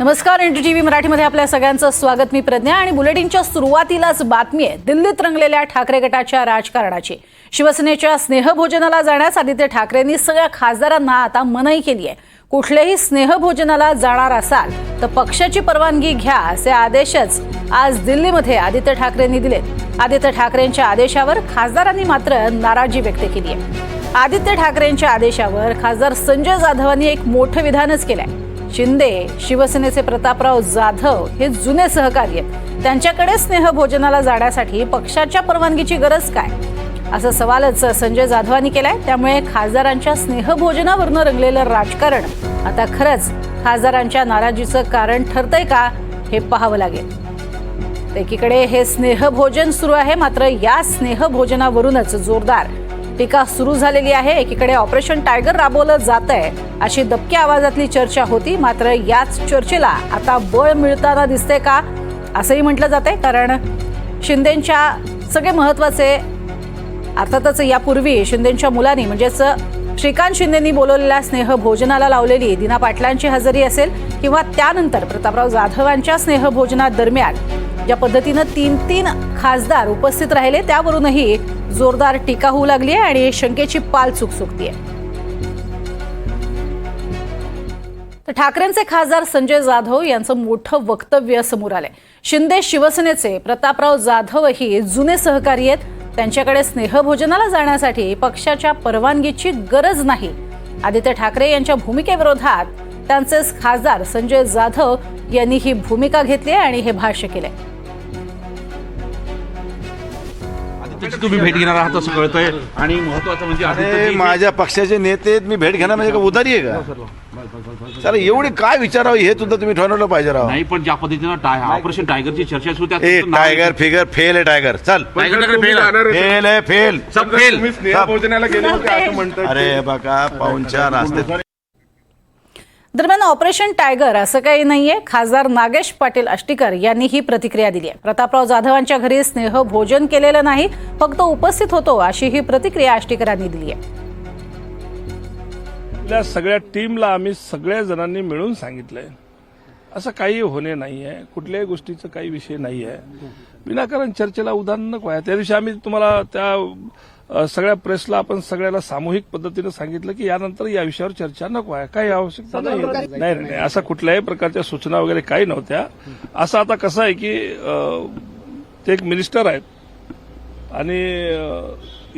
नमस्कार N T मराठीमध्ये आपल्या सगळ्यांचं स्वागत. मी प्रज्ञा आणि बुलेटिनच्या सुरुवातीलाच बातमी आहे. दिल्लीत रंगलेल्या ठाकरे गटाच्या राजकारणाची. शिवसेनेच्या स्नेहभोजनाला जाण्यास आदित्य ठाकरेंनी सगळ्या खासदारांना आता मनाई केली आहे. कुठल्याही स्नेहभोजनाला जाणार असाल तर पक्षाची परवानगी घ्या असे आदेशच आज दिल्लीमध्ये आदित्य ठाकरेंनी दिलेत. आदित्य ठाकरेंच्या आदेशावर खासदारांनी मात्र नाराजी व्यक्त केली आहे. आदित्य ठाकरेंच्या आदेशावर खासदार संजय जाधवांनी एक मोठं विधानच केलंय. शिंदे शिवसेनेचे प्रतापराव जाधव हे जुने सहकारी आहेत. त्यांच्याकडे स्नेहभोजनाला जाण्यासाठी पक्षाच्या परवानगीची गरज काय? असा सवालच संजय जाधवांनी केलाय. त्यामुळे खासदारांच्या स्नेहभोजनावरनं रंगलेलं राजकारण आता खरंच खासदारांच्या नाराजीचं कारण ठरतंय का हे पाहावं लागेल. एकीकडे हे स्नेहभोजन सुरू आहे मात्र या स्नेहभोजनावरूनच जोरदार टीका सुरू झालेली आहे. एकीकडे ऑपरेशन टायगर राबवलं जात आहे अशी दबक्या आवाजातली चर्चा होती. मात्र याच चर्चेला आता बळ मिळताना दिसते का असंही म्हटलं जाते कारण शिंदेच्या सगळे महत्त्वाचे अर्थातच यापूर्वी शिंदेच्या मुलांनी म्हणजेच श्रीकांत शिंदेनी बोलवलेल्या स्नेहभोजनाला लावलेली दिना पाटलांची हजेरी असेल किंवा त्यानंतर प्रतापराव जाधवांच्या स्नेहभोजनादरम्यान ज्या पद्धतीनं तीन तीन खासदार उपस्थित राहिले त्यावरूनही जोरदार टीका होऊ लागली आहे आणि शंकेची पाल चुकचुकतीये तर ठाकरेंचे खासदार संजय जाधव यांचं मोठं वक्तव्य समोर आलंय. शिंदे शिवसेनेचे प्रतापराव जाधवही जुने सहकारी आहेत. त्यांच्याकडे स्नेहभोजनाला जाण्यासाठी पक्षाच्या परवानगीची गरज नाही. आदित्य ठाकरे यांच्या भूमिकेविरोधात त्यांचे खासदार संजय जाधव यांनी ही भूमिका घेतली आहे आणि हे भाष्य केलंय. आदित्यची तुम्ही भेट घेणार आहात असं कळतंय. आणि महत्वाचं म्हणजे अरे आदित्यजी माझ्या पक्षाचे नेते आहेत, मी भेट घेणार म्हणजे का उदारी आहे का? चला एवढे काय विचारावं हे सुद्धा तुम्ही ठरवलं पाहिजे राव. नाही पण ज्या पद्धतीनं टाय ऑपरेशन टायगरची चर्चा सुरू त्यात ए तुमचं नाव- टायगर फिगर फेल आहे टायगर. चल. टायगरकडे फेल आहे. फेल आहे फेल. सब फेल. तुम्ही स्नेहभोजनाला गेले होते असं म्हणतात अरे बघा पाहुणच्या रास्ते दरम्यान ऑपरेशन टायगर असं काही नाहीये. खासदार नागेश पाटील आष्टीकर यांनी ही प्रतिक्रिया दिली आहे प्रतापराव जाधवांच्या घरी स्नेह भोजन केलेलं नाही फक्त उपस्थित होतो अशी ही प्रतिक्रिया आष्टीकरांनी दिली आहे आपल्या सगळ्या टीमला आम्ही सगळ्या जणांनी मिळून सांगितलंय. असं काही होणे नाही आहे कुठल्याही गोष्टीचं काही विषय नाही आहे विनाकारण चर्चेला उदाहरण नको आहे त्या दिवशी आम्ही तुम्हाला त्या सगळ्या प्रेसला आपण सगळ्याला सामूहिक पद्धतीनं सांगितलं की यानंतर या विषयावर चर्चा नको आहे. काही आवश्यकता नाही. नाही नाही. असं कुठल्याही प्रकारच्या सूचना वगैरे काही नव्हत्या. असं आता कसं आहे की ते एक मिनिस्टर आहेत. आणि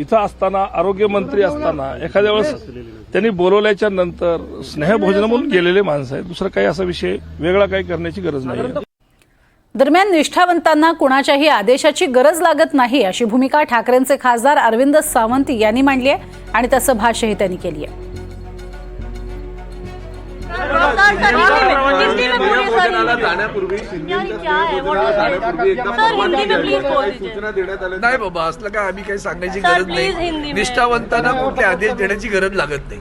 इथं असताना आरोग्यमंत्री असताना एखाद्या वेळेस त्यांनी बोलवल्याच्या नंतर स्नेहभोजन म्हणून गेलेले माणसं आहेत. दुसरं काही असा विषय वेगळा काही करण्याची गरज नाही दरम्यान निष्ठावंतांना कुणाच्याही आदेशाची गरज लागत नाही अशी भूमिका ठाकरेंचे खासदार अरविंद सावंत यांनी मांडली आहे आणि तसं भाष्यही त्यांनी केली आहे. नाही बाबा असलं काय आम्ही काही सांगायची गरज नाही. निष्ठावंतांना कुठले आदेश देण्याची गरज लागत नाही.